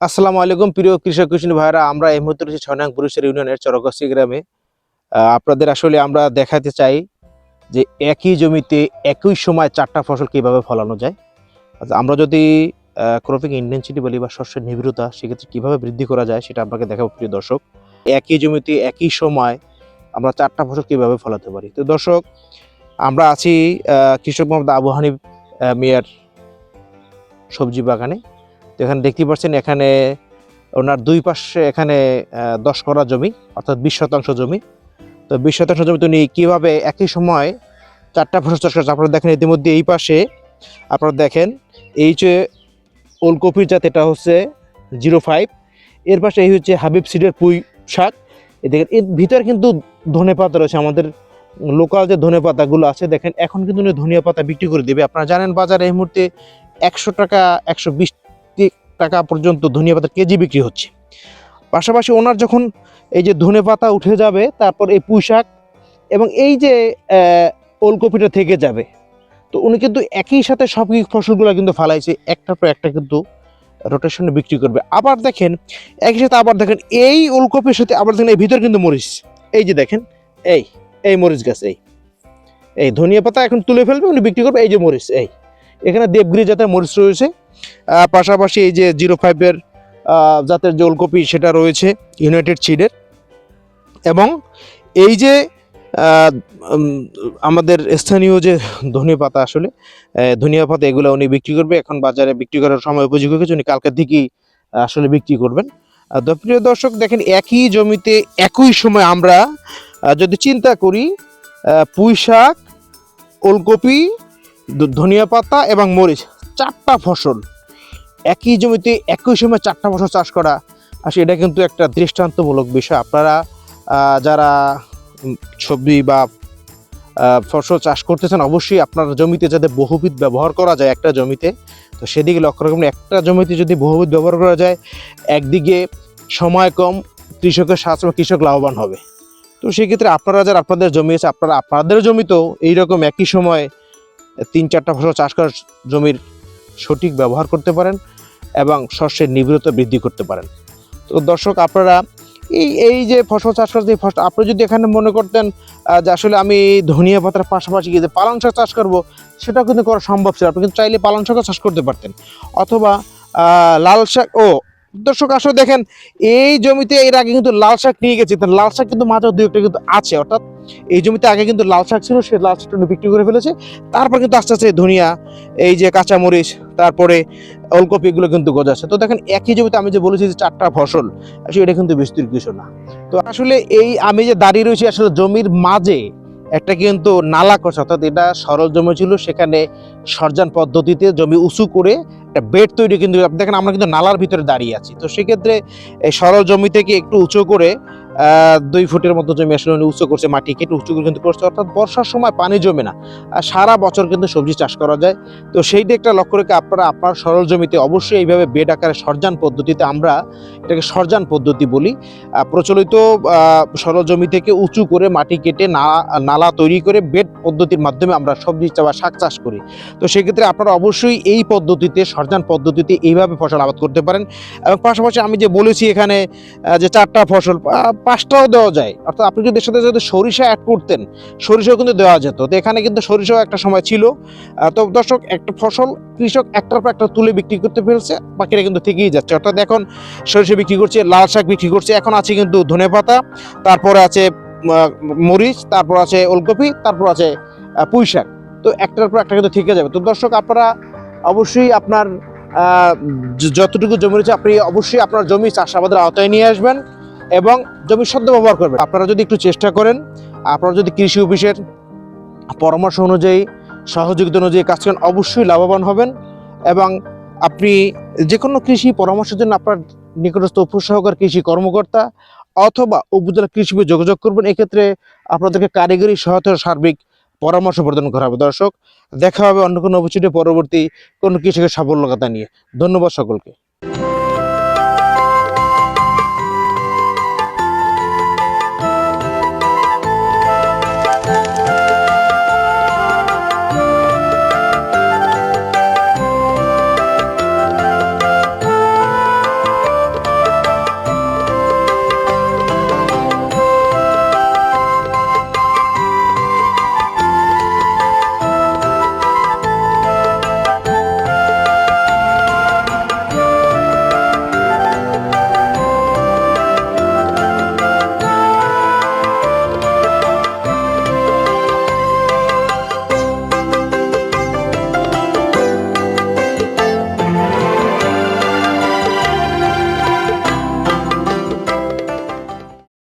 আসসালামু আলাইকুম প্রিয় কৃষক কৃষি ভাইরা আমরা এই মুহূর্তে রয়েছি ছয় নং পুরুষের ইউনিয়নের চরকাশি গ্রামে। আপনাদের আসলে আমরা দেখাতে চাই যে একই জমিতে একই সময় চারটা ফসল কীভাবে ফলানো যায়। আচ্ছা, আমরা যদি ক্রপিং ইন্টেন্সিটি বলি বা শস্যের নিবিড়তা সেক্ষেত্রে কীভাবে বৃদ্ধি করা যায় সেটা আপনাকে দেখাবো প্রিয় দর্শক। একই জমিতে একই সময় আমরা চারটা ফসল কীভাবে ফলাতে পারি। তো দর্শক আমরা আছি কৃষক মোহাম্মদ আবু হানিফ মিয়ার সবজি বাগানে। তো এখানে দেখতে পাচ্ছেন এখানে ওনার দুই পাশে এখানে দশ করা জমি, অর্থাৎ বিশ শতাংশ জমি। তো বিশ শতাংশ জমি উনি কীভাবে একই সময় চারটা ফসল চাষ করছে আপনারা দেখেন ইতিমধ্যে এই পাশে আপনারা দেখেন, এই যে ওলকপির জাত, এটা হচ্ছে জিরো ফাইভ। এর পাশে এই হচ্ছে হাবিব সিডের পুঁই শাক। দেখেন, এর ভিতরে কিন্তু ধনে পাতা রয়েছে। আমাদের লোকাল যে ধনে পাতাগুলো আছে, দেখেন, এখন কিন্তু উনি ধনিয়া পাতা বিক্রি করে দেবে। আপনারা জানেন বাজারে এই মুহূর্তে একশো টাকা, একশো বিশ টাকা পর্যন্ত ধনিয়া পাতার কেজি বিক্রি হচ্ছে। পাশাপাশি ওনার যখন এই যে ধনে পাতা উঠে যাবে, তারপর এই পুঁই শাক এবং এই যে ওলকপিটা থেকে যাবে, তো উনি কিন্তু একই সাথে সব ফসলগুলো কিন্তু ফালাইছে, একটার পর একটা কিন্তু রোটেশনে বিক্রি করবে। আবার দেখেন, একই সাথে আবার দেখেন, এই ওলকপির সাথে আবার দেখেন, এই ভিতর কিন্তু মরিচ। এই যে দেখেন, এই এই মরিচ গাছ, এই এই ধনিয়া পাতা এখন তুলে ফেলবে, উনি বিক্রি করবে, এই যে মরিচ, এই। এখানে দেবগিরি জাতের মরিচ রয়েছে। পাশাপাশি এই যে জিরো ফাইভের জাতের যে সেটা রয়েছে ইউনাইটেড সিডের এবং এই যে আমাদের স্থানীয় যে ধনিয়া পাতা আসলে ধনিয়া পাতা এগুলো উনি বিক্রি করবে। এখন বাজারে বিক্রি করার সময় উপযোগী হয়েছে, উনি কালকের দিকেই আসলে বিক্রি করবেন। প্রিয় দর্শক, দেখেন একই জমিতে একই সময় আমরা যদি চিন্তা করি পুঁই শাক, ওলকপি ধনিয়া পাতা এবং মরিচ, চারটা ফসল একই জমিতে একই সময় চারটা ফসল চাষ করা আসলে এটা কিন্তু একটা দৃষ্টান্তমূলক বিষয়। আপনারা যারা সবজি বা ফসল চাষ করতেছেন অবশ্যই আপনার জমিতে যাতে বহুবিধ ব্যবহার করা যায় একটা জমিতে, তো সেদিকে লক্ষ্য রাখবেন। একটা জমিতে যদি বহুবিধ ব্যবহার করা যায়, একদিকে সময় কম, কৃষকের সাহায্য কৃষক লাভবান হবে। তো সেক্ষেত্রে আপনারা যারা আপনাদের জমি আছে, আপনারা আপনাদের জমিতেও এইরকম একই সময় তিন চারটা ফসল চাষ করার জমির সঠিক ব্যবহার করতে পারেন। এবং শস্যের নিবিড়তা বৃদ্ধি করতে পারেন। তো দর্শক, আপনারা এই এই যে ফসল চাষ করতে ফসল, আপনি যদি এখানে মনে করতেন যে আসলে আমি ধনিয়া পাতার পাশাপাশি গিয়ে যে পালং শাক চাষ করব, সেটাও কিন্তু করা সম্ভব ছিল। আপনি কিন্তু চাইলে পালং শাকও চাষ করতে পারতেন। অথবা লাল শাক, ও দর্শক, আসলে দেখেন, এই জমিতে এর আগে কিন্তু লাল শাক নিয়ে গেছি। লাল শাক কিন্তু মাঝে দু একটা কিন্তু আছে, অর্থাৎ এই জমিতে আগে কিন্তু লাল শাক ছিল, সে লাল শাকটা বিক্রি করে ফেলেছে। তারপর কিন্তু আস্তে আস্তে ধনিয়া, এই যে কাঁচামরিচ, তারপরে ওলকপি এগুলো কিন্তু গজাচ্ছে। তো দেখেন, একই জমিতে আমি যে বলেছি যে চারটা ফসল, আসলে এটা কিন্তু বিস্তৃত কিছু না। তো আসলে এই আমি যে দাঁড়িয়ে রয়েছি, আসলে জমির মাঝে একটা কিন্তু নালা করছে, অর্থাৎ এটা সরল জমি ছিল, সেখানে সরজান পদ্ধতিতে জমি উঁচু করে একটা বেড তৈরি কিন্তু, দেখেন আমরা কিন্তু নালার ভিতরে দাঁড়িয়ে আছি। তো সেক্ষেত্রে এই সরল জমি থেকে একটু উঁচু করে দুই ফুটের মতো জমি আসলে উনি উঁচু করছে মাটি কেটে উঁচু করে কিন্তু করছে, অর্থাৎ বর্ষার সময় পানি জমে না। সারা বছর কিন্তু সবজি চাষ করা যায়। তো সেইটা একটা লক্ষ্য রেখে আপনারা আপনার সরল জমিতে অবশ্যই এইভাবে বেড আকারে সরজান পদ্ধতিতে আমরা এটাকে সরজান পদ্ধতি বলি। প্রচলিত সরল জমি থেকে উঁচু করে মাটি কেটে নালা তৈরি করে বেড পদ্ধতির মাধ্যমে আমরা সবজি বা শাক চাষ করি। তো সেক্ষেত্রে আপনারা অবশ্যই এই পদ্ধতিতে, সরজান পদ্ধতিতে এইভাবে ফসল আবাদ করতে পারেন। এবং পাশাপাশি আমি যে বলেছি এখানে যে চারটা ফসল পাঁচটাও দেওয়া যায়। অর্থাৎ আপনি যদি এর সাথে যদি সরিষা অ্যাড করতেন, সরিষাও কিন্তু দেওয়া যেত। তো এখানে কিন্তু সরিষাও একটা সময় ছিল। তো দর্শক, একটা ফসল কৃষক একটার পর একটা তুলে বিক্রি করতে ফেলছে বাকিটা কিন্তু থেকেই যাচ্ছে। অর্থাৎ এখন সরিষা বিক্রি করছে, লাল শাক বিক্রি করছে, এখন আছে কিন্তু ধনেপাতা তারপরে আছে মরিচ, তারপর আছে ওলকপি, তারপর আছে পুঁই শাক। তো একটার পর একটা কিন্তু থেকে যাবে। তো দর্শক, আপনারা অবশ্যই আপনার যতটুকু জমি রয়েছে, আপনি অবশ্যই আপনার জমি চাষাবাদের আওতায় নিয়ে আসবেন। এবং জমি সদ্য ব্যবহার করবেন। আপনারা যদি একটু চেষ্টা করেন, আপনারা যদি কৃষি অফিসের পরামর্শ অনুযায়ী, সহযোগিতা অনুযায়ী কাজ করেন, অবশ্যই লাভবান হবেন এবং আপনি যে কোনো কৃষি পরামর্শের জন্য আপনার নিকটস্থ উপসহকার কৃষি কর্মকর্তা অথবা উপজেলা কৃষি যোগাযোগ করবেন। এক্ষেত্রে আপনাদেরকে কারিগরি সহায়তা সার্বিক পরামর্শ প্রদান করা হবে। দর্শক, দেখা হবে অন্য কোনো অবশ্যই পরবর্তী কোনো কৃষকের সাফল্যতা নিয়ে। ধন্যবাদ সকলকে।